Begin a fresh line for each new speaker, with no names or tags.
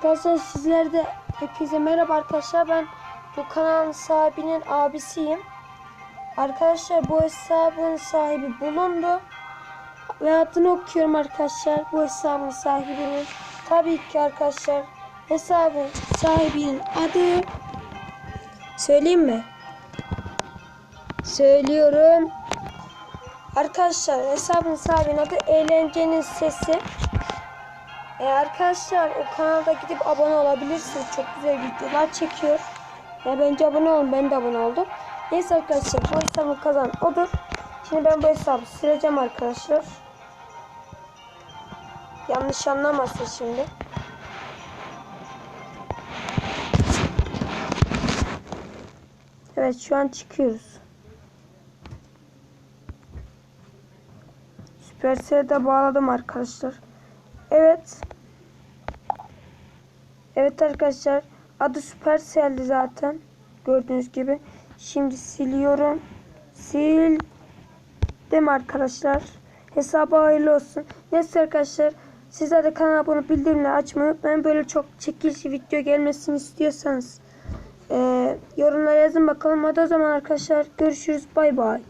Arkadaşlar sizler de hepinize merhaba arkadaşlar. Ben bu kanalın sahibinin abisiyim. Arkadaşlar bu hesabın sahibi bulundu. Ve adını okuyorum arkadaşlar. Bu hesabın sahibinin. Tabii ki arkadaşlar hesabın sahibinin adı söyleyeyim mi? Söylüyorum. Arkadaşlar hesabın sahibinin adı Eğlencenin Sesi. E arkadaşlar o kanalda gidip abone olabilirsiniz. Çok güzel videolar çekiyor. Ya bence abone olun. Ben de abone oldum. Neyse arkadaşlar bu hesabı kazan odur. Şimdi ben bu hesabı sileceğim arkadaşlar. Yanlış anlamasın şimdi. Evet şu an çıkıyoruz. Süpersel'e de bağladım arkadaşlar. Evet. Evet arkadaşlar. Adı Supercell'di zaten. Gördüğünüz gibi. Şimdi siliyorum. Sildim arkadaşlar. Hesaba hayırlı olsun. Neyse arkadaşlar. Sizler de kanala abone bildirimleri açmayı unutmayın. Böyle çok çekilişi video gelmesini istiyorsanız. eee yorumlara yazın bakalım. Hadi o zaman arkadaşlar. Görüşürüz. Bay bay.